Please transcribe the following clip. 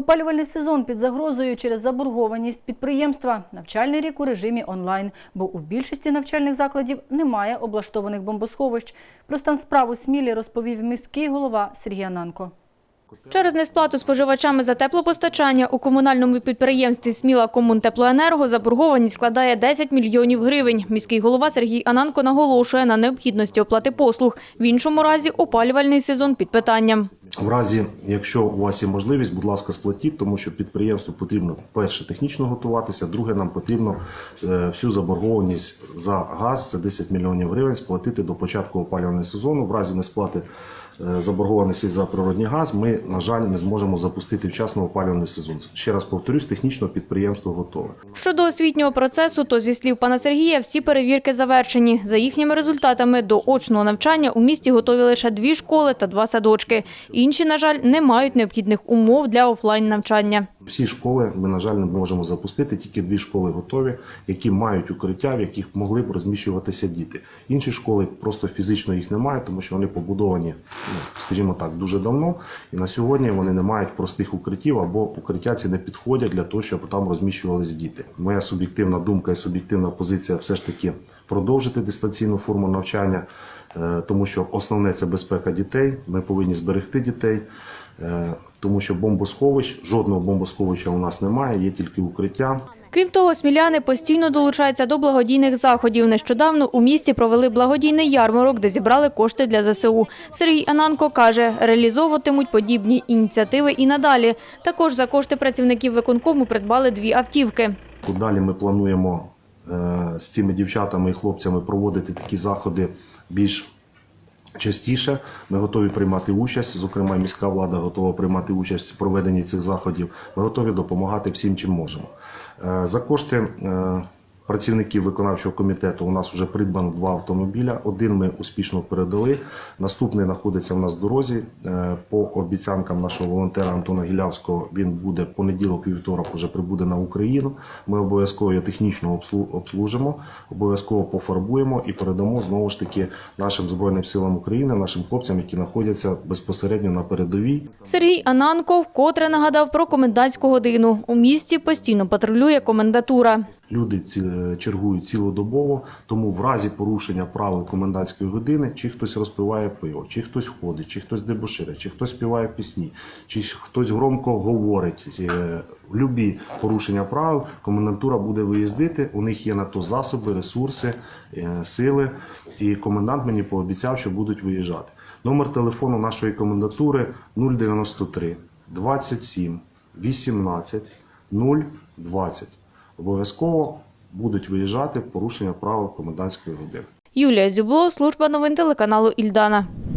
Опалювальний сезон під загрозою через заборгованість підприємства. Навчальний рік у режимі онлайн, бо у більшості навчальних закладів немає облаштованих бомбосховищ. Про стан справ у Смілі розповів міський голова Сергій Ананко. Через несплату споживачами за теплопостачання у комунальному підприємстві «Сміла Комунтеплоенерго» заборгованість складає 10 мільйонів гривень. Міський голова Сергій Ананко наголошує на необхідності оплати послуг. В іншому разі опалювальний сезон під питанням. В разі, якщо у вас є можливість, будь ласка, сплатіть, тому що підприємству потрібно перше технічно готуватися, друге, нам потрібно е, всю заборгованість за газ, це 10 мільйонів гривень, сплатити до початку опалювального сезону. В разі несплати е, заборгованості за природний газ, ми, на жаль, не зможемо запустити вчасно опалювальний сезон. Ще раз повторюсь, технічно підприємство готове. Щодо освітнього процесу, то зі слів пана Сергія, всі перевірки завершені. За їхніми результатами до очного навчання у місті готові лише дві школи та два садочки. Інші, на жаль, не мають необхідних умов для офлайн навчання. Всі школи ми, на жаль, не можемо запустити. Тільки дві школи готові, які мають укриття, в яких могли б розміщуватися діти. Інші школи просто фізично їх немає, тому що вони побудовані, ну, скажімо так, дуже давно. І на сьогодні вони не мають простих укриттів або укриття ці не підходять для того, щоб там розміщувалися діти. Моя суб'єктивна думка і суб'єктивна позиція все ж таки продовжити дистанційну форму навчання, тому що основне це безпека дітей. Ми повинні зберегти дітей. Е, Тому що бомбосховищ, жодного бомбосховища у нас немає, є тільки укриття. Крім того, сміляни постійно долучаються до благодійних заходів. Нещодавно у місті провели благодійний ярмарок, де зібрали кошти для ЗСУ. Сергій Ананко каже, реалізовуватимуть подібні ініціативи і надалі. Також за кошти працівників виконкому придбали дві автівки. Далі ми плануємо е, з цими дівчатами і хлопцями проводити такі заходи більш частіше. Ми готові приймати участь. Зокрема, міська влада готова приймати участь в проведенні цих заходів. Ми готові допомагати всім, чим можемо. Е, За кошти е, працівників виконавчого комітету у нас вже придбано два автомобіля. Один ми успішно передали. Наступний знаходиться в нас в дорозі. Е, По обіцянкам нашого волонтера Антона Гілявського він буде понеділок вівторок вже прибуде на Україну. Ми обов'язково його технічно обслу- обслужимо, обов'язково пофарбуємо і передамо знову ж таки нашим збройним силам України, нашим хлопцям, які знаходяться безпосередньо на передовій. Сергій Ананко вкотре нагадав про комендантську годину. У місті постійно патрулює комендатура. Люди е, чергують цілодобово, тому в разі порушення правил комендантської години, чи хтось розпиває пиво, чи хтось ходить, чи хтось дебоширить, чи хтось співає пісні, чи хтось громко говорить. е, Любі порушення правил комендатура буде виїздити. У них є на то засоби, ресурси, е, сили. І комендант мені пообіцяв, що будуть виїжджати. Номер телефону нашої комендатури 093 27 18 020. Обов'язково будуть виїжджати в порушення правил комендантської години. Юлія Дзюбло, служба новин телеканалу Ільдана.